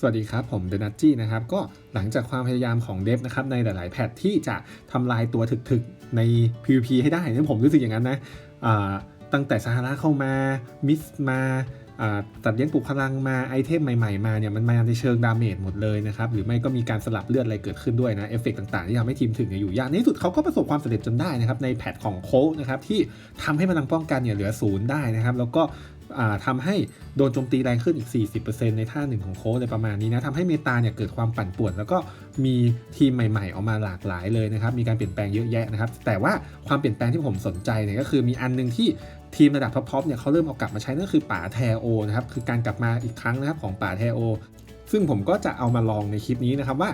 สวัสดีครับ ผมเดนัทจี้นะครับ ก็หลังจากความพยายามของเดฟนะครับในหลาย ๆ แพทที่จะทำลายตัวถึก ๆ ใน PVP ให้ได้เนี่ยผมรู้สึกอย่างนั้นนะตั้งแต่ซาฮาราเข้ามามิสมาตัดเลี้ยงปลุกพลังมาไอเทมใหม่ ๆ มาเนี่ยมันมาในเชิงดาเมจหมดเลยนะครับ หรือไม่ก็มีการสลับเลือดอะไรเกิดขึ้นด้วยนะ เอฟเฟกต่าง ๆ ที่ทำให้ทีมถึงอยู่ยากในที่สุดเขาก็ประสบความสำเร็จจนได้นะครับ ในแพทของโค้ชนะครับ ที่ทำให้พลังป้องกันเนี่ยเหลือศูนย์ได้นะครับ แล้วก็ ทำให้โดนโจมตีแรงขึ้นอีก 40%ในท่าหนึ่งของโค้ชอะไรประมาณนี้นะทำให้เมตาเนี่ยเกิดความปั่นป่วน แล้วก็มีทีมใหม่ๆ ออกมาหลากหลายเลยนะครับ มีการเปลี่ยนแปลงเยอะแยะนะครับ แต่ว่าความเปลี่ยนแปลงที่ผมสนใจเนี่ยก็คือมีอันหนึงที่ทีมระดับท็อปๆเนี่ยเขาเริ่มเอากลับมาใช้นั่นคือป่าแทโอนะครับ คือการกลับมาอีกครั้งนะครับของป่าแทโอ ซึ่งผมก็จะเอามาลองในคลิปนี้นะครับว่า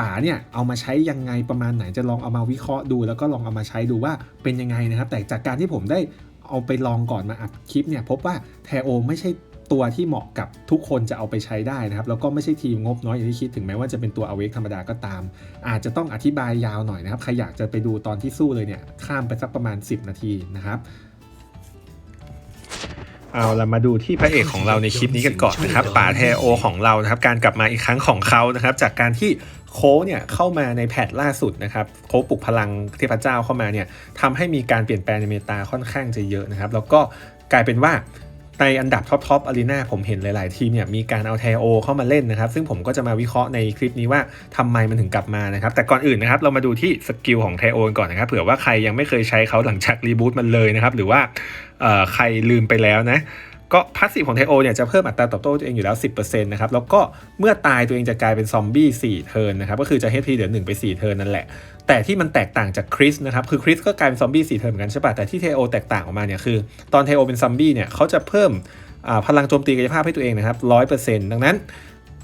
ป่าเนี่ยเอามาใช้ยังไงประมาณไหนจะลองเอามาวิเคราะห์ดู แล้วก็ลองเอามาใช้ดูว่าเป็นยังไงนะครับ แต่จากการที่ผมได้ เอาไปลองก่อนมาอัดคลิปเนี่ยพบว่าแทโอไม่ใช่ตัวที่เหมาะกับทุกคนจะเอาไปใช้ได้นะครับ แล้วก็ไม่ใช่ทีมงบน้อยอย่างที่คิดถึงแม้ว่าจะเป็นตัวอเวกธรรมดาก็ตาม อาจจะต้องอธิบายยาวหน่อยนะครับ ใครอยากจะไปดูตอนที่สู้เลยเนี่ยข้ามไปสักประมาณ 10 นาทีนะครับเอาละมาดูที่พระเอกของเราในคลิปนี้กันก่อนนะครับป่าแทโอของเรานะครับ การกลับมาอีกครั้งของเขานะครับ จากการที่ โค้เนี่ยเข้ามาในแพทล่าสุดนะครับโค้ปลุกพลังเทพเจ้าเข้ามาเนี่ยทำให้มีการเปลี่ยนแปลงในเมตาค่อนข้างจะเยอะนะครับ แล้วก็กลายเป็นว่าในอันดับท็อปท็อปอารีนาผมเห็นหลาย ๆ ทีมเนี่ยมีการเอาแทโอเข้ามาเล่นนะครับ ซึ่งผมก็จะมาวิเคราะห์ในคลิปนี้ว่าทำไมมันถึงกลับมานะครับ แต่ก่อนอื่นนะครับ เรามาดูที่สกิลของไทโอก่อนนะครับเผื่อว่าใครยังไม่เคยใช้เขาหลังจากรีบูตมันเลยนะครับ หรือว่าใครลืมไปแล้วนะ ก็พาสซีฟของไทโอเนี่ยจะเพิ่มอัตราตอบโต้ตัวเองอยู่แล้ว 10%นะครับแล้วก็เมื่อตายตัวเองจะกลายเป็นซอมบี้4เทิร์นนะครับก็คือจะ HP เหลือ1ไป4เทิร์นนั่นแหละ แต่ที่มันแตกต่างจากคริสนะครับคือคริสก็กลายเป็นซอมบี้4เทิร์นเหมือนกันใช่ปะแต่ที่เทโอแตกต่างออกมาเนี่ยคือตอนเทโอเป็นซอมบี้เนี่ยเขาจะเพิ่มพลังโจมตีกายภาพให้ตัวเองนะครับ100%ดังนั้น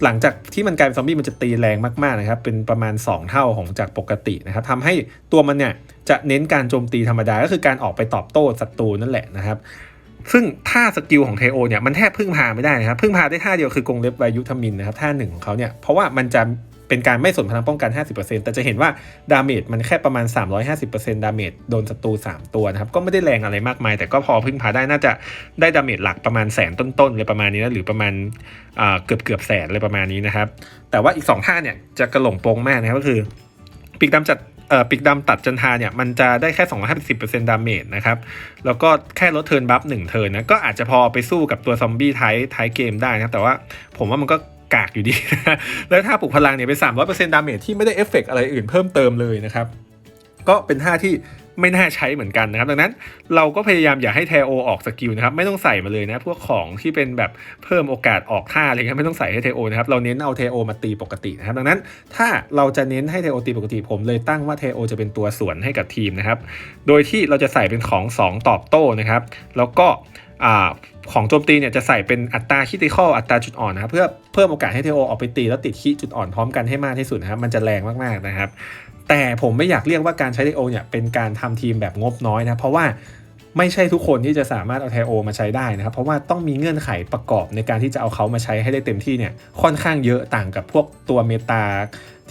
หลังจากที่มันกลายเป็นซอมบี้มันจะตีแรงมากๆนะครับเป็นประมาณ 2 เท่าของจากปกตินะครับทำให้ตัวมันเนี่ยจะเน้นการโจมตีธรรมดาก็คือการออกไปตอบโต้ศัตรูนั่นแหละนะครับ ซึ่งท่าสกิลของเทโอเนี่ยมันแทบพึ่งพาไม่ได้นะครับ พึ่งพาได้ท่าเดียวคือกรงเล็บวายุทมินนะครับท่าหนึ่งของเขาเนี่ยเพราะว่ามันจะเป็นการไม่สนพลังป้องกัน 50%แต่จะเห็นว่าดาเมจมันแค่ประมาณ 350%ดาเมจโดนศัตรู 3 ตัวนะครับ ก็ไม่ได้แรงอะไรมากมาย แต่ก็พอพึ่งพาได้น่าจะได้ดาเมจหลักประมาณแสนต้นๆเลยประมาณนี้นะหรือประมาณเกือบเกือบแสนเลยประมาณนี้นะครับ แต่ว่าอีก 2 ท่าเนี่ยจะกระหล่งโปงมากนะครับก็คือ ปีกดำจัด ปีกดำตัดจันทาเนี่ยมันจะได้แค่ 250%ดาเมจนะครับแล้วก็แค่ลดเทิร์นบัฟหนึ่งเทิร์นนะก็อาจจะพอไปสู้กับตัวซอมบี้ท้ายท้ายเกมได้นะแต่ว่าผมว่ามันก็กากอยู่ดี แล้วถ้าปลุกพลังเนี่ยเป็น300%ดาเมจที่ไม่ได้เอฟเฟกต์อะไรอื่นเพิ่มเติมเลยนะครับก็เป็นท่าที่ ไม่น่าใช้เหมือนกันนะครับ ดังนั้นเราก็พยายามอย่าให้แทโอออกสกิลนะครับ ไม่ต้องใส่มาเลยนะ พวกของที่เป็นแบบเพิ่มโอกาสออกท่าอะไรเงี้ยไม่ต้องใส่ให้เทโอนะครับ เราเน้นเอาเทโอมาตีปกตินะครับ ดังนั้นถ้าเราจะเน้นให้เทโอตีปกติผมเลยตั้งว่าเทโอจะเป็นตัวสวนให้กับทีมนะครับ โดยที่เราจะใส่เป็นของ 2 ตอบโต้นะครับ แล้วก็ของโจมตีเนี่ยจะใส่เป็นอัตราคิติคอลอัตราจุดอ่อนนะครับเพื่อเพิ่มโอกาสให้เทโอออกไปตีแล้วติดคิจุดอ่อนพร้อมกันให้มากที่สุดนะครับมันจะแรงมากๆนะครับ แต่ผมไม่อยากเรียกว่าการใช้เทโอเนี่ยเป็นการทำทีมแบบงบน้อยนะเพราะว่าไม่ใช่ทุกคนที่จะสามารถเอาเทโอมาใช้ได้นะครับ เพราะว่าต้องมีเงื่อนไขประกอบในการที่จะเอาเขามาใช้ให้ได้เต็มที่เนี่ยค่อนข้างเยอะต่างกับพวกตัวเมตา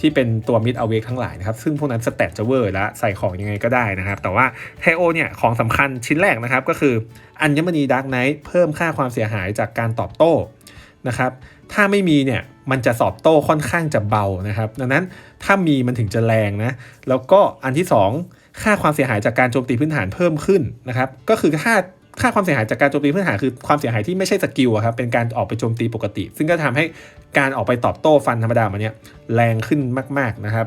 ที่เป็นตัวมิดเอาเวกทั้งหลายนะครับ ซึ่งพวกนั้นสเตตจะเวอร์และใส่ของยังไงก็ได้นะครับ แต่ว่าไทโอเนี่ยของสำคัญชิ้นแรกนะครับ ก็คืออัญมณีดาร์กไนท์เพิ่มค่าความเสียหายจากการตอบโต้นะครับถ้าไม่มีเนี่ย มันจะสอบโต้ค่อนข้างจะเบานะครับ ดังนั้นถ้ามีมันถึงจะแรงนะ แล้วก็อันที่ 2 ค่าความเสียหายจากการโจมตีพื้นฐานเพิ่มขึ้นนะครับ ก็คือค่าค่าความเสียหายจากการโจมตีพื้นฐานคือความเสียหายที่ไม่ใช่สกิลอะครับ เป็นการออกไปโจมตีปกติ ซึ่งก็ทำให้การออกไปตอบโต้ฟันธรรมดามันเนี่ยแรงขึ้นมาก ๆนะครับ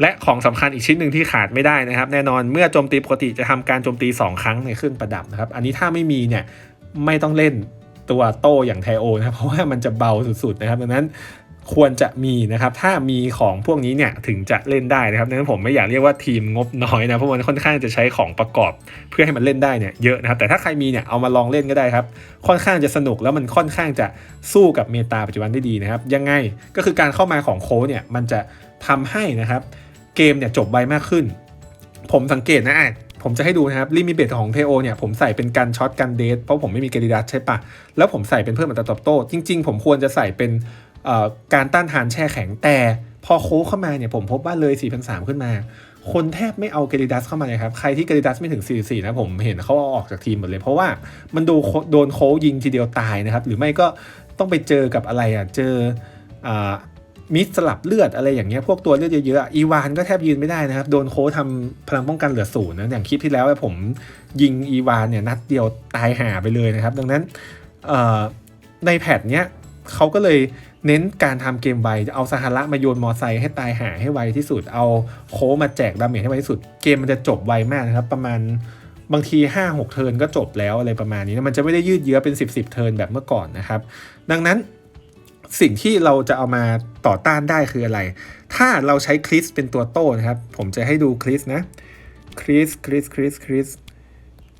และของสำคัญอีกชิ้นหนึ่งที่ขาดไม่ได้นะครับ แน่นอนเมื่อโจมตีปกติจะทำการโจมตี 2 ครั้งในขึ้นประดับนะครับ อันนี้ถ้าไม่มีเนี่ยไม่ต้องเล่น ตัวโต้อย่างไทโอนะเพราะว่ามันจะเบาสุดๆนะครับดังนั้นควรจะมีนะครับถ้ามีของพวกนี้เนี่ยถึงจะเล่นได้นะครับดังนั้นผมไม่อยากเรียกว่าทีมงบน้อยนะเพราะมันค่อนข้างจะใช้ของประกอบ เพื่อให้มันเล่นได้เนี่ยเยอะนะครับแต่ถ้าใครมีเนี่ยเอามาลองเล่นก็ได้ครับค่อนข้างจะสนุกแล้วมันค่อนข้างจะสู้กับเมตาปัจจุบันได้ดีนะครับยังไงก็คือการเข้ามาของโค้ชเนี่ยมันจะทำให้นะครับเกมเนี่ยจบไวมากขึ้น ผมสังเกตนะ ผมจะให้ดูนะครับลิมิเบตของเทโอเนี่ยผมใส่เป็นการช็อตกันเดทเพราะผมไม่มีเกริดัสใช่ปะแล้วผมใส่เป็นเพิ่มอัตราตอบโต้ จริง ๆ ผมควรจะใส่เป็นการต้านทานแช่แข็งแต่พอโค้ชเข้ามาเนี่ยผมพบว่าเลย4,300ขึ้นมา คนแทบไม่เอาเกริดัสเข้ามาเลยครับ ใครที่เกริดัสไม่ถึง 44 นะผมเห็นเขาเอาออกจากทีมหมดเลย เพราะว่ามันโดนโคโดนโค้ชยิงทีเดียวตายนะครับ หรือไม่ก็ต้องไปเจอกับอะไรอะเจออ่า มิสสลับเลือดอะไรอย่างเงี้ยพวกตัวเลือดเยอะๆอีวานก็แทบยืนไม่ได้นะครับ โดนโค้ทำพลังป้องกันเหลือศูนย์นะอย่างคลิปที่แล้วผมยิงอีวานเนี่ยนัดเดียวตายห่าไปเลยนะครับ ดังนั้นในแพทเนี้ยเขาก็เลยเน้นการทำเกมไวเอาซาฮาระมาโยนมอไซค์ให้ตายห่าให้ไวที่สุด เอาโค้มาแจกดาเมจให้ไวที่สุด เกมมันจะจบไวมากนะครับ ประมาณบางที 5-6 เทิร์นก็จบแล้วอะไรประมาณนี้นะมันจะไม่ได้ยืดเยื้อเป็น 10 10 เทิร์นแบบเมื่อก่อนนะครับ ดังนั้น สิ่งที่เราจะเอามาต่อต้านได้คืออะไร ถ้าเราใช้คริสเป็นตัวโต้นะครับ ผมจะให้ดูคริสนะคริสคริสคริสคริส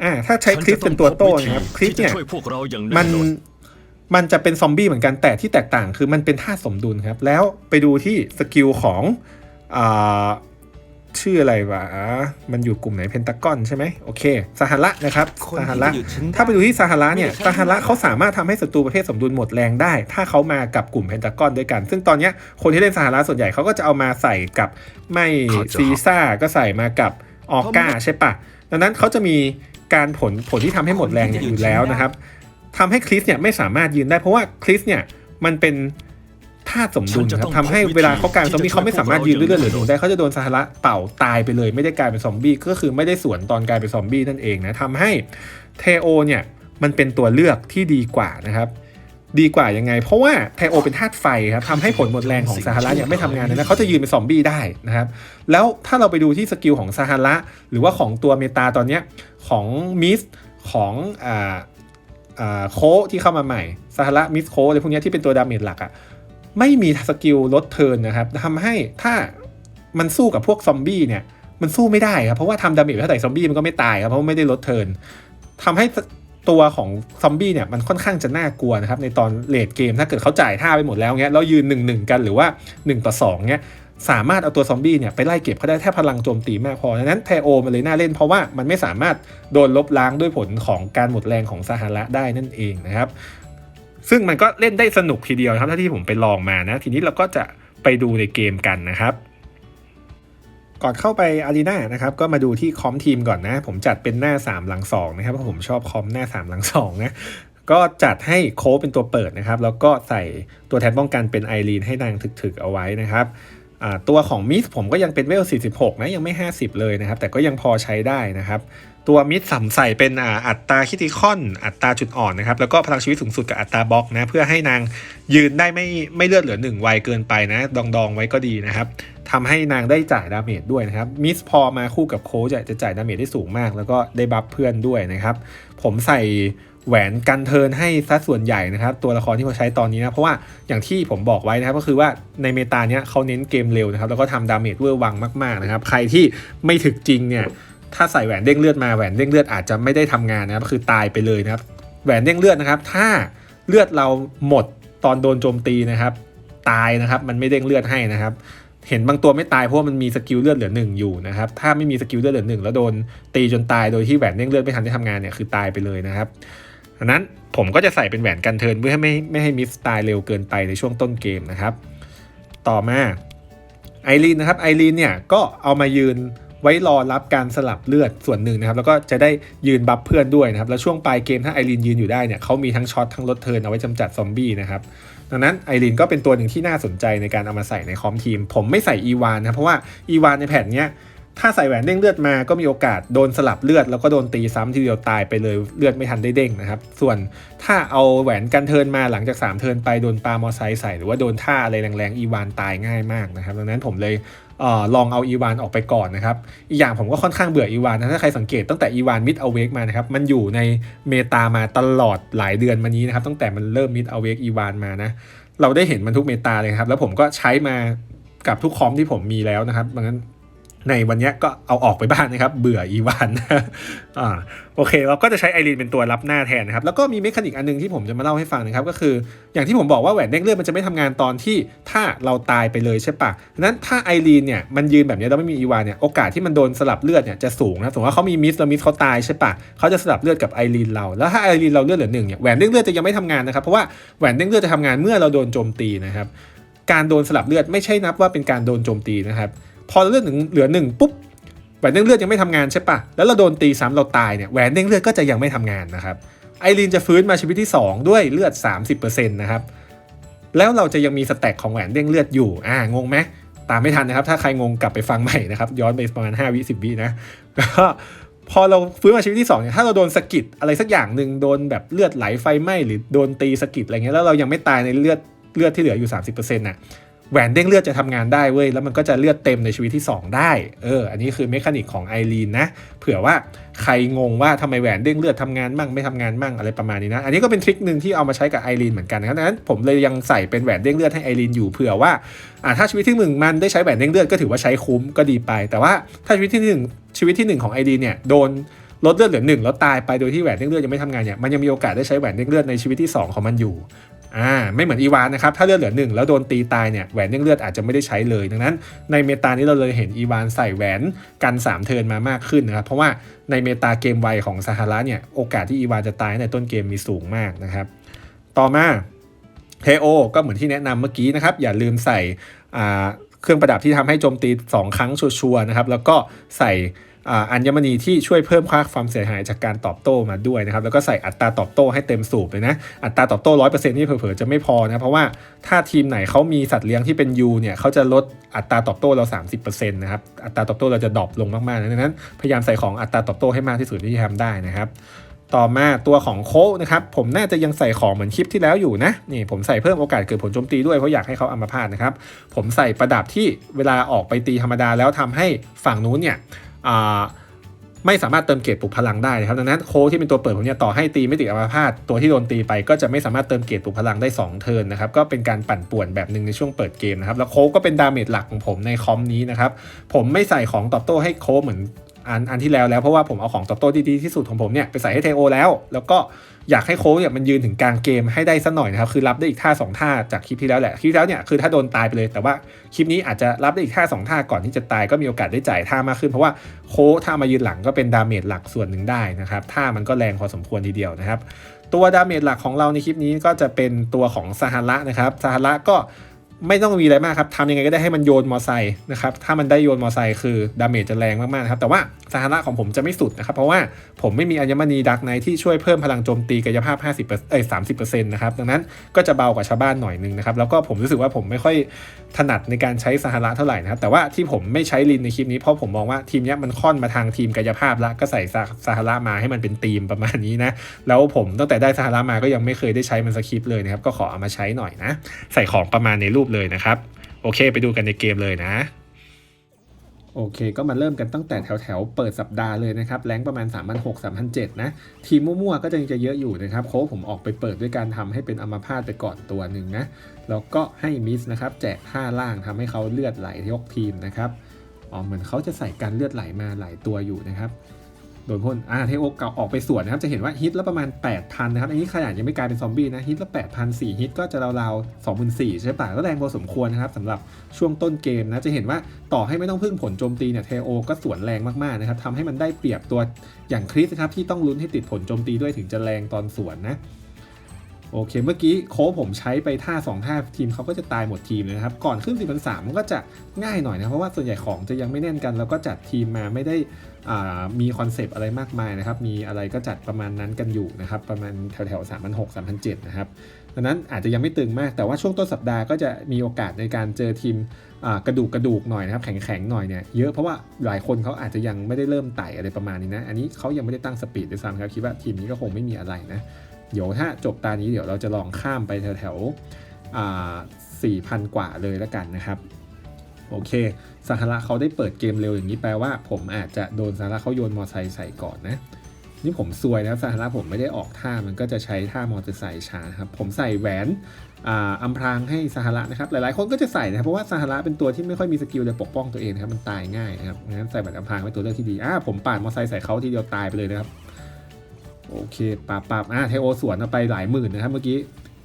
อ่าถ้าใช้คริสเป็นตัวโต้นะครับคริสเนี่ยช่วยพวกเราอย่างมัแน่นนอนมันจะเป็นซอมบี้เหมือนกันแต่ที่แตกต่างคือมันเป็นท่าสมดุลครับ แล้วไปดูที่สกิลของอ่า ชื่ออะไรวะมันอยู่กลุ่มไหนเพนตากอนใช่ไหมโอเคสหระนะครับคนสที่หระจะหยุดฉันได้ถ้าไปดูที่สหระเนี่ยไม่ได้สแค่หระเขาสามารถทำให้ศัตรูประเภทสมดุลหมดแรงได้ ถ้าเขามากับกลุ่มเพนตากอนด้วยกัน ซึ่งตอนเนี้ยคนที่เล่นสหระส่วนใหญ่เขาก็จะเอามาใส่กับไม่เขาจะซีซ่าก็ใส่มากับออก้าใช่ปะดังนั้นเขาจะมีการผลผลที่ทำให้หมดแรงเนี่ยอยู่แล้วนะครับทำให้คริสเนี่ยไม่สามารถยืนได้เพราะว่าคริสเนี่ยมันเป็น ธาตุสมดุลครับทำให้เวลาเขาการซอมบี้เขาไม่สามารถยืนด้วยเลือดเหลือหนูได้เขาจะโดนสาระเป่าตายไปเลย ไม่ได้กลายเป็นซอมบี้ก็คือไม่ได้สวนตอนกลายเป็นซอมบี้นั่นเองนะทำให้เทโอเนี่ยมันเป็นตัวเลือกที่ดีกว่านะครับ ดีกว่ายังไง เพราะว่าไทโอเป็นธาตุไฟครับทำให้ผลหมดแรงของซาฮาระเนี่ยไม่ทำงานเลยนะเขาจะยืนเป็นซอมบี้ได้นะครับ แล้วถ้าเราไปดูที่สกิลของซาฮาระหรือว่าของตัวเมตาตอนเนี้ยของมิสของอ่าอ่าโคที่เข้ามาใหม่ซาฮาระมิสโคอะไรพวกเนี้ยที่เป็นตัวดาเมจหลักอะ ไม่มีสกิลลดเทิร์นนะครับทำให้ถ้ามันสู้กับพวกซอมบี้เนี่ยมันสู้ไม่ได้ครับเพราะว่าทำดาเมจเท่าไหร่ซอมบี้มันก็ไม่ตายครับเพราะไม่ได้ลดเทิร์นทำให้ตัวของซอมบี้เนี่ยมันค่อนข้างจะน่ากลัวนะครับในตอนเลดเกมถ้าเกิดเขาจ่ายท่าไปหมดแล้วเงี้ยแล้วยืน1นหนึ่งกันหรือว่า 1 ต่อ2เงี้ยสามารถเอาตัวซอมบี้เนี่ยไปไล่เก็บเขาได้แค่พลังโจมตีมากพอดังนั้นแทโอมันเลยน่าเล่นเพราะว่ามันไม่สามารถโดนลบล้างด้วยผลของการหมดแรงของซาฮาระได้นั่นเองนะครับ ซึ่งมันก็เล่นได้สนุกทีเดียวครับถ้าที่ผมไปลองมานะ ทีนี้เราก็จะไปดูในเกมกันนะครับก่อนเข้าไปอารีนานะครับก็มาดูที่คอมทีมก่อนนะ ผมจัดเป็นหน้า 3 หลัง 2 นะครับเพราะผมชอบคอมหน้า 3 หลัง 2 นะก็จัดให้โค้เป็นตัวเปิดนะครับ แล้วก็ใส่ตัวแทนป้องกันเป็นไอรีนให้นางถึกๆเอาไว้นะครับตัวของมิสผมก็ยังเป็นเวล 46 นะ ยังไม่ 50 เลยนะครับ แต่ก็ยังพอใช้ได้นะครับ ตัวมิดสัมใส่เป็นอัตราคิติคอน อัตราจุดอ่อนนะครับ แล้วก็พลังชีวิตสูงสุดกับอัตราบล็อกนะ เพื่อให้นางยืนได้ไม่ไม่เลือดเหลือหนึ่งไวเกินไปนะ ดองดองๆไว้ก็ดีนะครับทำให้นางได้จ่ายดาเมจด้วยนะครับ มิสพอมาคู่กับโค้ชอะจะจ่ายดาเมจได้สูงมาก แล้วก็ได้บัฟเพื่อนด้วยนะครับ ผมใส่แหวนกันเทินให้ซะส่วนใหญ่นะครับ ตัวละครที่เขาใช้ตอนนี้นะเพราะว่าอย่างที่ผมบอกไว้นะครับก็คือว่าในเมตาเนี้ยเขาเน้นเกมเร็วนะครับแล้วก็ทำดาเมจเวอร์วังมากๆนะครับ ใครที่ไม่ถึกจริงเนี่ย ถ้าใส่แหวนเด้งเลือดมาแหวนเด้งเลือดอาจจะไม่ได้ทำงานนะครับคือตายไปเลยนะครับแหวนเด้งเลือดนะครับ ถ้าเลือดเราหมดตอนโดนโจมตีนะครับ ตายนะครับมันไม่เด้งเลือดให้นะครับเห็นบางตัวไม่ตายเพราะว่ามันมีสกิลเลือดเหลือหนึ่งอยู่นะครับ ถ้าไม่มีสกิลเลือดเหลือหนึ่งแล้วโดนตีจนตายโดยที่แหวนเด้งเลือดไม่ทันได้ทำงานเนี่ยคือตายไปเลยนะครับดังนั้นผมก็จะใส่เป็นแหวนกันเทินเพื่อให้ไม่ไม่ให้มิสตายเร็วเกินไปในช่วงต้นเกมนะครับ ต่อมาไอรีนนะครับไอรีนเนี่ยก็เอามายืน ไว้รอรับการสลับเลือดส่วนหนึ่งนะครับ แล้วก็จะได้ยืนบัฟเพื่อนด้วยนะครับ แล้วช่วงปลายเกมถ้าไอรีนยืนอยู่ได้เนี่ยเขามีทั้งช็อตทั้งลดเทิร์นเอาไว้จำจัดซอมบี้นะครับดังนั้นไอรีนก็เป็นตัวหนึ่งที่น่าสนใจในการเอามาใส่ในคอมทีม ผมไม่ใส่อีวานนะเพราะว่าอีวานในแผ่นเนี้ยถ้าใส่แหวนเด้งเลือดมาก็มีโอกาสโดนสลับเลือด แล้วก็โดนตีซ้ำทีเดียวตายไปเลยเลือดไม่ทันได้เด้งนะครับ ส่วนถ้าเอาแหวนกันเทินมาหลังจาก 3 เทินไปโดนปลามอไซใส่หรือว่าโดนท่าอะไรแรงๆอีวานตายง่ายมากนะครับดังนั้นผมเลย ออลองเอาอีวานออกไปก่อนนะครับ อีกอย่างผมก็ค่อนข้างเบื่ออีวานนะ ถ้าใครสังเกตตั้งแต่อีวานมิดเอาเวกมานะครับ มันอยู่ในเมตามาตลอดหลายเดือนมานี้นะครับ ตั้งแต่มันเริ่มมิดเอาเวกอีวานมานะ เราได้เห็นมันทุกเมตาเลยครับ แล้วผมก็ใช้มากับทุกคอมที่ผมมีแล้วนะครับดังนั้น ในวันนี้ก็เอาออกไปบ้างนะครับ เบื่ออีวานอ่าโอเค เราก็จะใช้ไอรีนเป็นตัวรับหน้าแทนนะครับ แล้วก็มีเมคานิกอันหนึงที่ผมจะมาเล่าให้ฟังนะครับ ก็คืออย่างที่ผมบอกว่าแหวนเด้งเลือดมันจะไม่ทำงานตอนที่ถ้าเราตายไปเลยใช่ปะดังนั้นถ้าไอรีนเนี่ยมันยืนแบบนี้แล้วไม่มีอีวานเนี่ยโอกาสที่มันโดนสลับเลือดเนี่ยจะสูงนะสมมติว่าเขามีมิสแล้วมิสเขาตายใช่ปะเขาจะสลับเลือดกับไอรีนเราแล้วถ้าไอรีนเราเลือดเหลือหนึ่งเนี่ยแหวนเด้งเลือดจะยังไม่ทำงานนะครับเพราะว่าแหวนเด้งเลือดจะทำงานเมื่อเราโดนโจมตีนะครับการโดนสลับเลือดไม่ใช่นับว่าเป็นการโดนโจมตีนะครับ พอเลือดหนึ่งเหลือหนึ่งปุ๊บแหวนเด้งเลือดยังไม่ทำงานใช่ปะแล้วเราโดนตีซ้ำเราตายเนี่ยแหวนเด้งเลือดก็จะยังไม่ทำงานนะครับไอรีนจะฟื้นมาชีวิตที่ 2 ด้วยเลือด 30%นะครับแล้วเราจะยังมีสแต็กของแหวนเด้งเลือดอยู่อ่างงไหมตามไม่ทันนะครับ ถ้าใครงงกลับไปฟังใหม่นะครับ ย้อนไปประมาณ 5 วิ10 วินะก็พอเราฟื้นมาชีวิตที่2เนี่ยถ้าเราโดนสะกิดอะไรสักอย่างหนึ่งโดนแบบเลือดไหลไฟไหม้หรือโดนตีสะกิดอะไรเงี้ยแล้วเรายังไม่ตายในเลือดเลือดที่เหลืออยู่ 30%น่ะ แหวนเด้งเลือดจะทำงานได้เว้ยแล้วมันก็จะเลือดเต็มในชีวิตที่ 2 ได้เอออันนี้คือเมคานิกของไอรีนนะเผื่อว่าใครงงว่าทำไมแหวนเด้งเลือดทำงานมั่งไม่ทำงานมั่งอะไรประมาณนี้นะอันนี้ก็เป็นทริคหนึ่งที่เอามาใช้กับไอรีนเหมือนกันนะดังนั้นผมเลยยังใส่เป็นแหวนเด้งเลือดให้ไอรีนอยู่เผื่อว่าอ่าถ้าชีวิตที่หนึ่งมันได้ใช้แหวนเด้งเลือดก็ถือว่าใช้คุ้มก็ดีไป แต่ว่าถ้าชีวิตที่หนึ่งชีวิตที่หนึ่งของไอรีนเนี่ยโดนลดเลือดเหลือหนึ่งแล้วตายไปโดยที่แหวนเด้งเลือดยังไม่ทำงานเนี่ยมันยังมีโอกาสได้ใช้แหวนเด้งเลือดในชีวิตที่สองของมันอยู่ อ่าไม่เหมือนอีวานนะครับถ้าเลือดเหลือหนึ่งแล้วโดนตีตายเนี่ยแหวนเด้งเลือดอาจจะไม่ได้ใช้เลย ดังนั้น ในเมตานี้เราเลยเห็นอีวานใส่แหวนกัน 3 เทินมามากขึ้นนะครับเพราะว่าในเมตาเกมไวของซาฮาระเนี่ยโอกาสที่อีวานจะตายในต้นเกมมีสูงมากนะครับ ต่อมาเทโอก็เหมือนที่แนะนำเมื่อกี้นะครับอย่าลืมใส่อ่า เครื่องประดับที่ทำให้โจมตี 2 ครั้งชัวร์นะครับ แล้วก็ใส่อัญมณีที่ช่วยเพิ่มค่าความเสียหายจากการตอบโต้มาด้วยนะครับ แล้วก็ใส่อัตราตอบโต้ให้เต็มสูบเลยนะ อัตราตอบโต้ร้อยเปอร์เซ็นต์นี่เผลอๆจะไม่พอนะ เพราะว่าถ้าทีมไหนเขามีสัตว์เลี้ยงที่เป็นยูเนี่ยเขาจะลดอัตราตอบโต้เรา 30%นะครับ อัตราตอบโต้เราจะดรอปลงมากๆดังนั้นพยายามใส่ของอัตราตอบโต้ให้มากที่สุดที่ทำได้นะครับ ต่อมาตัวของโค้กนะครับผมน่าจะยังใส่ของเหมือนคลิปที่แล้วอยู่นะนี่ผมใส่เพิ่มโอกาสเกิดผลโจมตีด้วยเพราะอยากให้เขาอัมพาตนะครับผมใส่ประดับที่เวลาออกไปตีธรรมดาแล้วทำให้ฝั่งนู้นเนี่ยไม่สามารถเติมเกรดปลุกพลังได้นะครับดังนั้นโค้กที่เป็นตัวเปิดผมเนี่ยต่อให้ตีไม่ติดอัมพาตตัวที่โดนตีไปก็จะไม่สามารถเติมเกรดปลุกพลังได้ 2 เทิร์นนะครับก็เป็นการปั่นป่วนแบบหนึ่งในช่วงเปิดเกมนะครับแล้วโค้กก็เป็นดาเมจหลักของผมในคอมนี้นะครับผมไม่ใส่ของตอบโต้ให้โค้กเหมือน อันอันที่แล้วแล้วเพราะว่าผมเอาของตอบโต้ที่ดีที่สุดของผมเนี่ยไปใส่ให้เทโอแล้ว แล้วก็อยากให้โค้ชเนี่ยมันยืนถึงกลางเกมให้ได้สักหน่อยนะครับคือรับได้อีกท่า 2 ท่าจากคลิปที่แล้วแหละคลิปที่แล้วเนี่ยคือถ้าโดนตายไปเลย แต่ว่าคลิปนี้อาจจะรับได้อีกท่า 2 ท่าก่อนที่จะตายก็มีโอกาสได้จ่ายท่ามากขึ้น เพราะว่าโค้ชถ้ามายืนหลังก็เป็นดาเมจหลักส่วนหนึ่งได้นะครับท่ามันก็แรงพอสมควรทีเดียวนะครับตัวดาเมจหลักของเราในคลิปนี้ก็จะเป็นตัวของซาฮาระนะครับซาฮาระก็ ไม่ต้องมีอะไรมากครับทำยังไงก็ได้ให้มันโยนมอไซค์นะครับถ้ามันได้โยนมอไซค์คือดาเมจจะแรงมากๆนะครับแต่ว่าสถานะของผมจะไม่สุดนะครับ เพราะว่าผมไม่มีอัญมณีดักไนที่ช่วยเพิ่มพลังโจมตีกายภาพ 50เอ้ย30 นะครับดังนั้นก็จะเบากว่าชาวบ้านหน่อยนึงนะครับแล้วก็ผมรู้สึกว่าผมไม่ค่อยถนัดในการใช้สหระเท่าไหร่นะครับแต่ว่าที่ผมไม่ใช้ลินในคลิปนี้เพราะผมมองว่าทีมนี้มันค่อนมาทางทีมกายภาพละก็ใส่สหระมาให้มันเป็นทีมประมาณนี้นะแล้วผมตั้งแต่ได้สหระมาก็ยังไม่เคยได้ใช้มันสคริปต์เลยนะครับก็ขอเอามาใช้หน่อยนะใส่ของประมาณในรูปเลยนะครับ โอเค ไปดูกันในเกมเลยนะโอเค ก็มาเริ่มกันตั้งแต่แถวแถวๆเปิดสัปดาห์เลยนะครับ แรงประมาณ 3 6 0 0 3 0 0นะ ทีมมั่วๆ ก็จะยังจะเยอะอยู่นะครับ โค้ชผมออกไปเปิดด้วยการทำให้เป็นอัมพาตไปก่อนตัวหนึ่งนะ แล้วก็ให้มิสนะครับ แจกท่าล่างทำให้เขาเลือดไหลยกทีมนะครับ อ๋อ เหมือนเขาจะใส่การเลือดไหลมาหลายตัวอยู่นะครับ โดนพ่นอ่าเทโอเก่าออกไปสวนนะครับ จะเห็นว่าฮิตแล้วประมาณ 8,000 นะครับ อันนี้ขนาดยังไม่กลายเป็นซอมบี้นะ ฮิตละ 8,000 4 ฮิตก็จะราวๆ24,000 ใช่ปะก็แรงพอสมควรนะครับสำหรับช่วงต้นเกมนะ จะเห็นว่าต่อให้ไม่ต้องพึ่งผลโจมตีเนี่ยเทโอก็สวนแรงมากๆนะครับทำให้มันได้เปรียบตัวอย่างคริสนะครับที่ต้องลุ้นให้ติดผลโจมตีด้วยถึงจะแรงตอนสวนนะ โอเค เมื่อกี้โค้ชผมใช้ไปท่า2ท่าทีมเขาก็จะตายหมดทีมเลยนะครับ ก่อนขึ้น4 0 0มันก็จะง่ายหน่อยนะ เพราะว่าส่วนใหญ่ของจะยังไม่แน่นกัน แล้วก็จัดทีมมาไม่ได้มีคอนเซปต์อะไรมากมายนะครับ มีอะไรก็จัดประมาณนั้นกันอยู่นะครับ ประมาณแถวแถวๆ3 6 0 0 3 0 0นะครับดังนั้นอาจจะยังไม่ตึงมาก แต่ว่าช่วงต้นสัปดาห์ก็จะมีโอกาสในการเจอทีมกระดูกกระดูกหน่อยนะครับ แข็งแข็งๆหน่อยเนี่ยเยอะเพราะว่าหลายคนเขาอาจจะยังไม่ได้เริ่มไต่อะไรประมาณนี้นะ อันนี้เขายังไม่ได้ตั้งสปีดด้วยซ้ำครับ คิดว่าทีมนี้ก็คงไม่มีอะไรนะ เดี๋ยวถ้าจบตานี้เดี๋ยวเราจะลองข้ามไปแถวแถวๆอ่าสี่พันกว่าเลยแล้วกันนะครับ โอเคซาฮาระเขาได้เปิดเกมเร็วอย่างนี้แปลว่า ผมอาจจะโดนซาฮาระเขาโยนมอไซค์ใส่ก่อนนะนี่ผมซวยนะครับซาฮาระผมไม่ได้ออกท่ามันก็จะใช้ท่ามอเตอร์ไซค์ช้าครับ ผมใส่แหวนอ่าอำพรางให้ซาฮาระนะครับ หลายๆ คนก็จะใส่นะครับ เพราะว่าซาฮาระเป็นตัวที่ไม่ค่อยมีสกิลในปกป้องตัวเองนะครับ มันตายง่ายนะครับ งั้นใส่แหวนอำพรางเป็นตัวเลือกที่ดี อ่า ผมปาดมอเตอร์ไซค์ใส่เขาทีเดียวตายไปเลยนะครับ โอเคปราบปราบอะเทโอสวนไปหลายหมื่นนะครับเมื่อกี้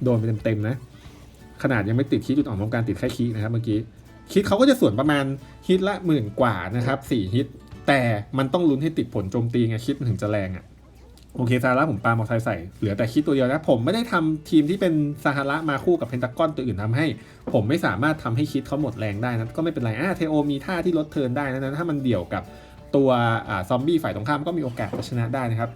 โดนไปเต็มๆนะ ขนาดยังไม่ติดคิดจุดอ่อนของการติดแค่คีย์นะครับเมื่อกี้คิดเขาก็จะสวนประมาณฮิตละหมื่นกว่านะครับสี่ฮิต แต่มันต้องลุ้นให้ติดผลโจมตีไงคิดมันถึงจะแรงอะโอเคซาร่าผมปาล์มอไซค์ใส่เหลือแต่คิดตัวเดียวนะ ผมไม่ได้ทำทีมที่เป็นซาฮาระมาคู่กับเพนตากอนตัวอื่นทำให้ ผมไม่สามารถทำให้คิดเขาหมดแรงได้นะก็ไม่เป็นไรอะเทโอมีท่าที่ลดเทินได้นะนั้นถ้ามันเดี่ยวกับตัวอซอมบี้ฝ่ายตรงข้ามก็มีโอกาสจะชนะได้นะครับ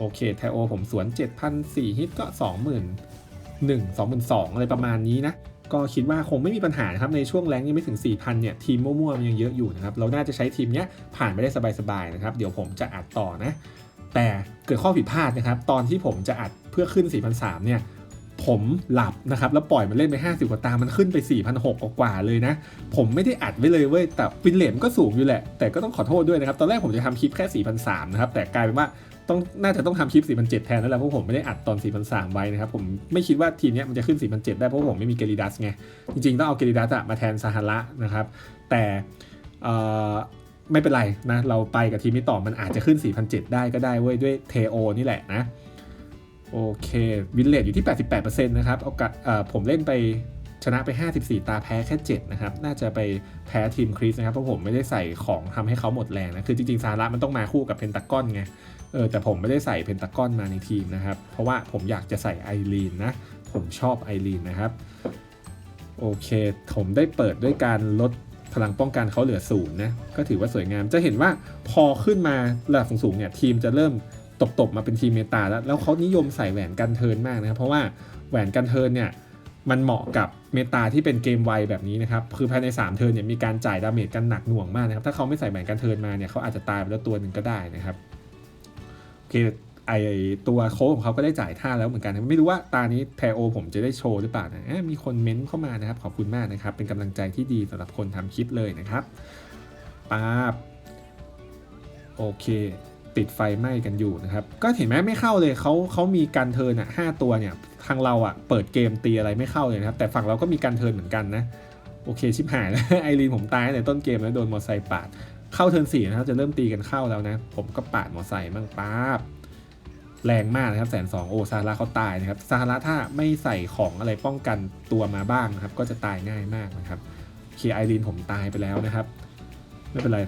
โอเคเทโอผมสวน 7,004ฮิตก็ 20,000 1 22,000 อะไรประมาณนี้นะ ก็คิดว่าคงไม่มีปัญหานะครับในช่วงแรงยังไม่ถึง 4,000 เนี่ย ทีมมั่วๆมันยังเยอะอยู่นะครับ เราน่าจะใช้ทีมเนี้ยผ่านไปได้สบายๆนะครับ เดี๋ยวผมจะอัดต่อนะ แต่เกิดข้อผิดพลาดนะครับ ตอนที่ผมจะอัดเพื่อขึ้น4,300เนี่ยผมหลับนะครับแล้วปล่อยมันเล่นไป 50 กว่าตา มันขึ้นไป4,600กว่าเลยนะ ผมไม่ได้อัดไว้เลยเว้ย แต่วินเลมก็สูงอยู่แหละ แต่ก็ต้องขอโทษด้วยนะครับ ตอนแรกผมจะทำคลิปแค่4,300นะครับ แต่กลายเป็นว่า ต้องน่าจะต้องทำคลิป 4,700 แทนแล้วแหละเพราะผมไม่ได้อัดตอน 4,300 ไว้นะครับ ผมไม่คิดว่าทีมนี้มันจะขึ้น 4,700 ได้เพราะผมไม่มีเกลิดัสไง จริงๆ ต้องเอาเกลิดัสมาแทนซาฮาระนะครับ แต่ไม่เป็นไรนะ เราไปกับทีมนี้ต่อมันอาจจะขึ้น 4,700 ได้ก็ได้เว้ยด้วยเทโอนี่แหละนะ โอเค วินเลทอยู่ที่ 88%นะครับเอากะเอ่อผมเล่นไปชนะไป 54 ตาแพ้แค่ 7 นะครับ น่าจะไปแพ้ทีมคริสนะครับ เพราะผมไม่ได้ใส่ของทำให้เขาหมดแรงนะ คือจริงๆซาระมันต้องมาคู่กับเพนตากอนไง เออแต่ผมไม่ได้ใส่เพนตากอนมาในทีมนะครับ เพราะว่าผมอยากจะใส่ไอรีนนะ ผมชอบไอรีนนะครับโอเค ผมได้เปิดด้วยการลดพลังป้องกันเขาเหลือศูนย์นะ ก็ถือว่าสวยงาม จะเห็นว่าพอขึ้นมาระดับสูงๆเนี่ยทีมจะเริ่มตบๆมาเป็นทีมเมตาแล้ว แล้วเขานิยมใส่แหวนกันเทินมากนะครับ เพราะว่าแหวนกันเทินเนี่ยมันเหมาะกับเมตาที่เป็นเกมไวแบบนี้นะครับ คือภายใน 3 เทินเนี่ยมีการจ่ายดาเมจกันหนักหน่วงมากนะครับ ถ้าเขาไม่ใส่แหวนกันเทินมาเนี่ยเขาอาจจะตายไปแล้วตัวหนึ่งก็ได้นะครับ ไอตัวโค้ชของเขาก็ได้จ่ายท่าแล้วเหมือนกันไม่รู้ว่าตานี้แทโอผมจะได้โชว์หรือเปล่านะเอ๊ะมีคนเม้นต์เข้ามานะครับ ขอบคุณมากนะครับ เป็นกำลังใจที่ดีสำหรับคนทำคลิปเลยนะครับป๊าบโอเค ติดไฟไหม้กันอยู่นะครับ ก็เห็นไหมไม่เข้าเลยเขาเขามีการเทิร์นอะห้าตัวเนี่ยทางเราอะเปิดเกมตีอะไรไม่เข้าเลยนะครับ แต่ฝั่งเราก็มีการเทิร์นเหมือนกันนะโอเคชิบหายแล้วไอรีนผมตายตั้งแต่ต้นเกมแล้วโดนมอไซค์ปาด เข้าเทิร์นสี่นะครับจะเริ่มตีกันเข้าแล้วนะ ผมก็ปาดมอไซค์บ้างป๊าบแรงมากนะครับแสนสองโอซาร่าเขาตายนะครับซาร่าถ้าไม่ใส่ของอะไรป้องกันตัวมาบ้างนะครับ ก็จะตายง่ายมากนะครับเคไอรีนผมตายไปแล้วนะครับ ไม่เป็นไร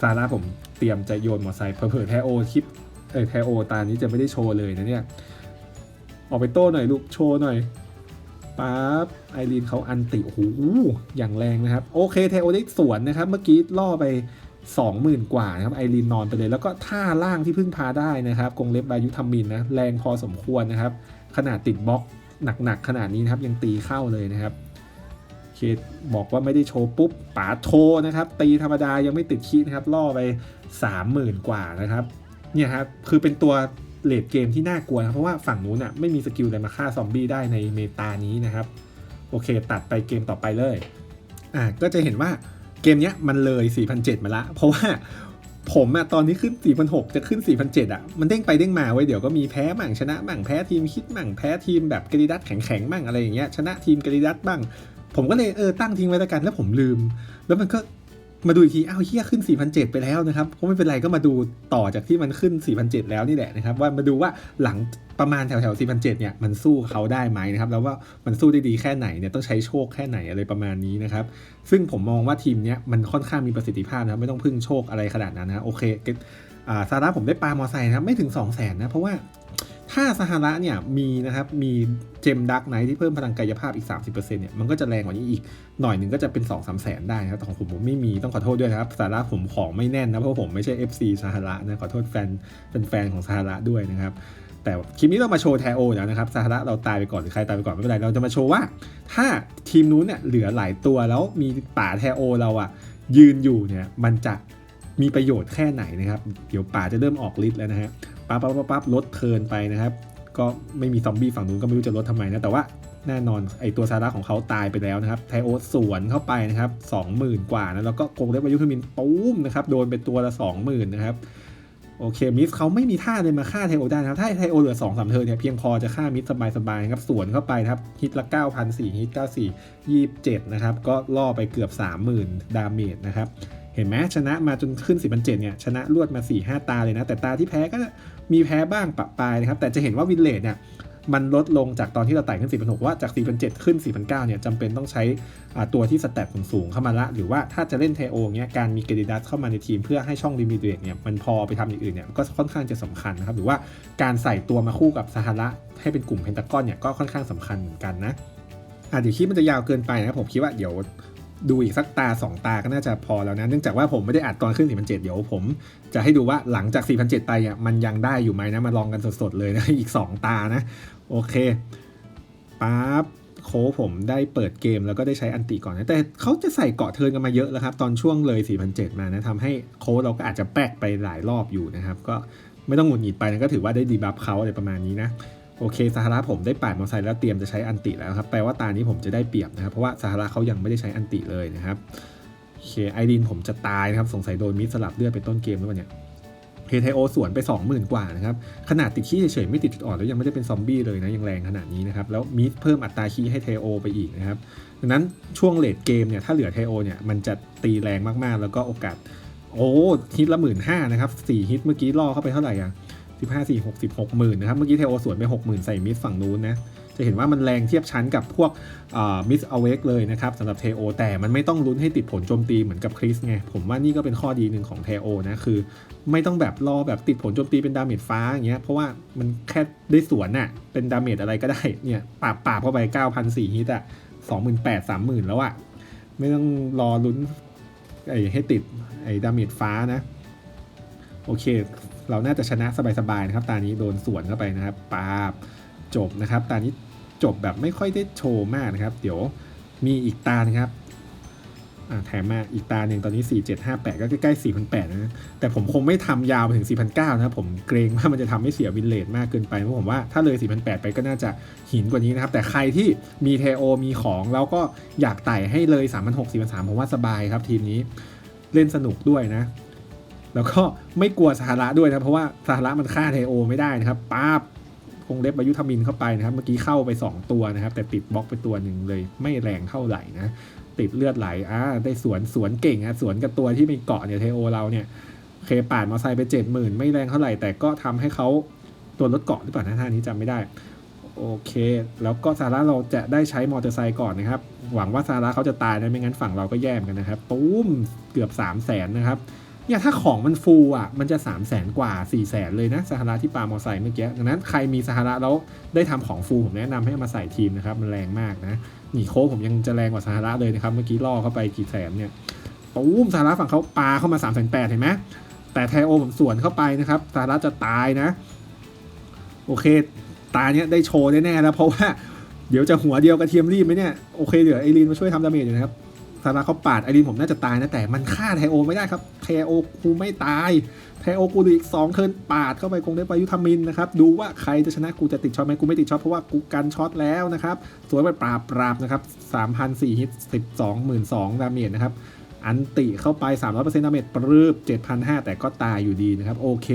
ซาร่าผมเตรียมจะโยนมอไซค์เผื่อแทโอคลิปเออแทโอตานี้จะไม่ได้โชว์เลยนะเนี่ยออกไปโต้หน่อยลูกโชว์หน่อยปั๊บไอรีนเขาอันติโอ้โหอย่างแรงนะครับ โอเคเทโอได้สวนนะครับ เมื่อกี้ล่อไป 20,000 กว่านะครับไอรีนนอนไปเลย แล้วก็ท่าล่างที่พึ่งพาได้นะครับกงเล็บบายุทามินนะแรงพอสมควรนะครับ ขนาดติดบล็อกหนักๆขนาดนี้นะครับยังตีเข้าเลยนะครับเคบอกว่าไม่ได้โชว์ปุ๊บป๋าโชว์นะครับ ตีธรรมดายังไม่ติดคีนะครับล่อไป 30,000 กว่านะครับเนี่ยครับคือเป็นตัวเลดเกมที่น่ากลัวนะเพราะว่าฝั่งนู้นอะไม่มีสกิลอะไรมาฆ่าซอมบี้ได้ในเมตานี้นะครับ โอเค ตัดไปเกมต่อไปเลยอ่าก็จะเห็นว่า เกมเนี้ยมันเลย 4,007 มาละ เพราะว่าผมอะตอนนี้ขึ้น 4,006 จะขึ้น 4,007อะมันเด้งไปเด้งมาไว้ยเดี๋ยวก็มีแพ้บ้างชนะบ้างแพ้ทีมคิดบ้างแพ้ทีมแบบกริดัตแข็งๆบ้างอะไรอย่างเงี้ยชนะทีมกริดัตบ้าง ผมก็เลยเออตั้งทิ้งไว้แล้วกันแล้วผมลืม แล้วมันก็ มาดูอีกทีอ้าวเฮียขึ้น4,700ไปแล้วนะครับก็ไม่เป็นไรก็มาดูต่อจากที่มันขึ้น4,700แล้วนี่แหละนะครับว่ามาดูว่าหลังประมาณแถวแถว4,700เนี่ยมันสู้เขาได้ไหมนะครับแล้วว่ามันสู้ได้ดีแค่ไหนเนี่ยต้องใช้โชคแค่ไหนอะไรประมาณนี้นะครับซึ่งผมมองว่าทีมเนี้ยมันค่อนข้างมีประสิทธิภาพนะครับไม่ต้องพึ่งโชคอะไรขนาดนั้นนะโอเคอ่าซาร่าผมได้ปลามอไซค์นะไม่ถึง 2 0 0 0 0นนะเพราะว่าถ้าซาฮาระเนี่ยมีนะครับมีเจมดักไนที่เพิ่มพลังกายภาพอีก 30%เนี่ยมันก็จะแรงกว่านี้อีกหน่อยหนึ่งก็จะเป็น 2 3 0 0แสนได้นะครับแต่ของผมผมไม่มีต้องขอโทษด้วยนะครับซาร่าผมของไม่แน่นนะเพราะผมไม่ใช่ FC ซาฮาระนะขอโทษแฟนเป็นแฟนของซาฮาระด้วยนะครับแต่คลิปนี้เรามาโชว์แทโอแล้วนะครับซาฮาระเราตายไปก่อนหรือใครตายไปก่อนไม่เป็นไรเราจะมาโชว์ว่า ถ้าทีมนู้นเนี่ยเหลือหลายตัวแล้วมีป่าแทโอเราอะยืนอยู่เนี่ยมันจะมีประโยชน์แค่ไหนนะครับ เดี๋ยวป่าจะเริ่มออกฤทธิ์แล้วนะฮะ ปั๊บปั๊บปั๊บปั๊บลดเทินไปนะครับ ก็ไม่มีซอมบี้ฝั่งนู้นก็ไม่รู้จะลดทำไมนะแต่ว่าแน่นอนไอตัวซาร่าของเขาตายไปแล้วนะครับไทโอสวนเข้าไปนะครับ20,000 กว่านะแล้วก็กงเล็บวายุทมินปุ้มนะครับโดนไปตัวละ 20,000นะครับโอเคมิสเขาไม่มีท่าเลยมาฆ่าไทโอได้นะครับถ้าไทโอเหลือ2อสามเทิร์นเนี่ยเพียงพอจะฆ่ามิสสบายๆนะครับสวนเข้าไปครับฮิตละ 9,004ฮิต94 27นะครับก็ล่อไปเกือบ 30,000 ดาเมจนะครับ เห็นไหมชนะมาจนขึ้น4 0 0เนี่ยชนะรวดมา4-5ตาเลยนะ แต่ตาที่แพ้ก็มีแพ้บ้างปะปายนะครับ แต่จะเห็นว่าวินเลดเนี่ยมันลดลงจากตอนที่เราไต่ขึ้น 4,600ว่าจาก 4,700 ขึ้น 4,900เนี่ยจำเป็นต้องใช้ตัวที่สแตทสูงๆเข้ามาละ หรือว่าถ้าจะเล่นเทโอเงี้ยการมีเกดิดัสเข้ามาในทีมเพื่อให้ช่องลิมิเดตเนี่ยมันพอไปทำอย่างอื่นเนี่ยก็ค่อนข้างจะสำคัญนะครับ หรือว่าการใส่ตัวมาคู่กับสหระให้เป็นกลุ่มเพนตากอนเนี่ยก็ค่อนข้างสำคัญเหมือนกันนะอะเดี๋ยวคลิปมันจะยาวเกินไปนะครับผมคิดว่าเดี๋ยว ดูอีกสักตา 2 ตาก็น่าจะพอแล้วนะ เนื่องจากว่าผมไม่ได้อัดตอนขึ้น4,700 เดี๋ยวผมจะให้ดูว่าหลังจาก4,700 ไปอะมันยังได้อยู่ไหมนะ มาลองกันสดๆเลยนะ อีก 2 ตานะ โอเคปั๊บโค้ผมได้เปิดเกมแล้วก็ได้ใช้อันติก่อนนะ แต่เขาจะใส่เกาะเทินกันมาเยอะแล้วครับ ตอนช่วงเลย 4,007 มานะทำให้โค้เราก็อาจจะแปกไปหลายรอบอยู่นะครับ ก็ไม่ต้องหงุดหงิดไปนะก็ถือว่าได้ดีบัฟเขาอะไรประมาณนี้นะ โอเคสหรัฐผมได้ปาดมอเตอร์ไซค์แล้วเตรียมจะใช้อันติแล้วครับแปลว่าตานี้ผมจะได้เปรียบนะครับ เพราะว่าสหรัฐเขายังไม่ได้ใช้อันติเลยนะครับโอเคไอรีนผมจะตายนะครับ สงสัยโดนมิดสลับเลือดไปต้นเกมแล้วเนี่ยเฮเทโอสวนไป 20,000 กว่านะครับ ขนาดติดขี้เฉยๆ ไม่ติดจุดอ่อนแล้วยังไม่ได้เป็นซอมบี้เลยนะ ยังแรงขนาดนี้นะครับ แล้วมิดเพิ่มอัตราขี้ให้เทโอไปอีกนะครับดังนั้นช่วงเลดเกมเนี่ยถ้าเหลือเทโอเนี่ยมันจะตีแรงมากๆ แล้วก็โอกาส โอ้ฮิตละหมื่นห้านะครับสี่ฮิตเมื่อกี้ล่อเข้าไปเท่าไหร่อะ สิบห้าสี่หกสิบหกหมื่นนะครับ เมื่อกี้เทโอสวนไปหกหมื่นใส่มิสฝั่งนู้นนะ จะเห็นว่ามันแรงเทียบชั้นกับพวกมิสอเวกเลยนะครับสำหรับเทโอแต่มันไม่ต้องลุ้นให้ติดผลโจมตีเหมือนกับคริสไง ผมว่านี่ก็เป็นข้อดีหนึ่งของเทโอนะคือ ไม่ต้องแบบรอแบบติดผลโจมตีเป็นดาเมจฟ้าอย่างเงี้ยเพราะว่ามันแค่ได้สวนน่ะเป็นดาเมจอะไรก็ได้เนี่ยปาบปาบเข้าไปเก้าพันสี่ฮิตอะสองหมื่นแปดสามหมื่นแล้วอะไม่ต้องรอลุ้นไอ้ให้ติดไอ้ดาเมจฟ้านะ โอเค เราน่าจะชนะสบายๆนะครับตานี้โดนสวนเข้าไปนะครับปาบจบนะครับ ตานี้จบแบบไม่ค่อยได้โชว์มากนะครับ เดี๋ยวมีอีกตานะครับแถมมาอีกตาหนึ่งตอนนี้ 4758 ก็ใกล้ๆ4,800 นะ แต่ผมคงไม่ทำยาวไปถึง4,900 นะครับผมเกรงว่ามันจะทำให้เสียวินเลทมากเกินไป เพราะผมว่าถ้าเลย4,800 ไปก็น่าจะหินกว่านี้นะครับ แต่ใครที่มีเทโอมีของ แล้วก็อยากไต่ให้เลย 3,600 4,300ผมว่าสบายครับทีมนี้เล่นสนุกด้วยนะ แล้วก็ไม่กลัวสหระด้วยนะเพราะว่าสหระมันฆ่าเทโอไม่ได้นะครับป้าบคงเล็บอายุทมินเข้าไปนะครับ เมื่อกี้เข้าไป 2 ตัวนะครับ แต่ติดบล็อกไปตัวหนึ่งเลย ไม่แรงเท่าไหร่นะ ติดเลือดไหลอ่าได้สวนสวนเก่งนะสวนกับตัวที่มีเกาะเนี่ยเทโอเราเนี่ยเคปาดมอไซค์ไปเจ็ดหมื่นไม่แรงเท่าไหร่ แต่ก็ทำให้เขาตัวลดเกาะหรือเปล่านะท่านี้จำไม่ได้ โอเค แล้วก็ซาร่าเราจะได้ใช้มอเตอร์ไซค์ก่อนนะครับ หวังว่าซาร่าเขาจะตายนะไม่งั้นฝั่งเราก็แย่มกันนะครับ ตุ้มเกือบ3 0 0แสนนะครับ เนี่ยถ้าของมันฟูอะ มันจะ 3 0 0แสนกว่า 4 0 0แสนเลยนะสหรัฐที่ปามอไซค์เมื่อกี้ดังนั้นใครมีสหรัฐแล้วได้ทำของฟูผมแนะนำให้เอามาใส่ทีมนะครับ มันแรงมากนะหนีโค้ชผมยังจะแรงกว่าสหรัฐเลยนะครับ เมื่อกี้ล่อเข้าไปกี่แสนเนี่ยตุ้มสหรัฐฝั่งเขาปาเข้ามา3 8 0 0 0เห็นไหมแต่ไทโอผมสวนเข้าไปนะครับสหรัฐจะตายนะ โอเค ตาเนี้ยได้โชว์แน่ๆแล้วเพราะว่าเดี๋ยวจะหัวเดียวกระเทียมรีบไหมเนี่ยโอเคเดี๋ยวไอรีนมาช่วยทำดาเมจอยู่นะครับ ซาร่าเขาปาดไอรีนผมน่าจะตายนะแต่มันฆ่าไทโอไม่ได้ครับไทโอกูไม่ตายไทโอกูดูอีก2เทินปาดเข้าไปคงได้ไปยุทธมินนะครับดูว่าใครจะชนะกูจะติดช็อตไหมกูไม่ติดช็อตเพราะว่ากูกันช็อตแล้วนะครับสวยไปปราบปราบนะครับ3,004ฮิต12,200ดาเมจนะครับอันติเข้าไป 300%ดาเมจปรืบ7,500 แต่ก็ตายอยู่ดีนะครับ โอเค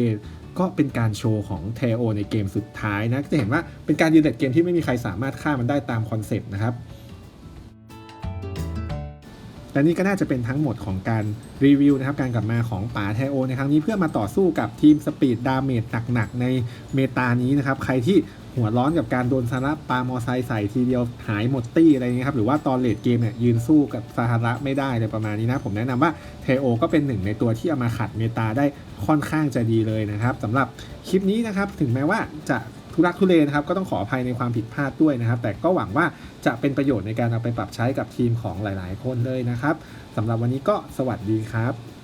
ก็เป็นการโชว์ของเทโอในเกมสุดท้ายนะ จะเห็นว่าเป็นการยืนเด็ดเกมที่ไม่มีใครสามารถฆ่ามันได้ตามคอนเซปต์นะครับ และนี่ก็น่าจะเป็นทั้งหมดของการรีวิวนะครับการกลับมาของป๋าไทโอในครั้งนี้เพื่อมาต่อสู้กับทีมสปีดดาเมจหนักๆในเมตานี้นะครับใครที่หัวร้อนกับการโดนซาระปามอไซค์ใส่ทีเดียวหายหมดตี้อะไรเงี้ยครับหรือว่าตอนเลดเกมเนี่ยยืนสู้กับซาระไม่ได้เลยประมาณนี้นะ ผมแนะนำว่าเทโอก็เป็นหนึ่งในตัวที่เอามาขัดเมตาได้ค่อนข้างจะดีเลยนะครับสำหรับคลิปนี้นะครับถึงแม้ว่าจะ ทุรักทุเลนะครับก็ต้องขออภัยในความผิดพลาดด้วยนะครับ แต่ก็หวังว่าจะเป็นประโยชน์ในการเอาไปปรับใช้กับทีมของหลาย ๆ คนเลยนะครับสำหรับวันนี้ก็สวัสดีครับ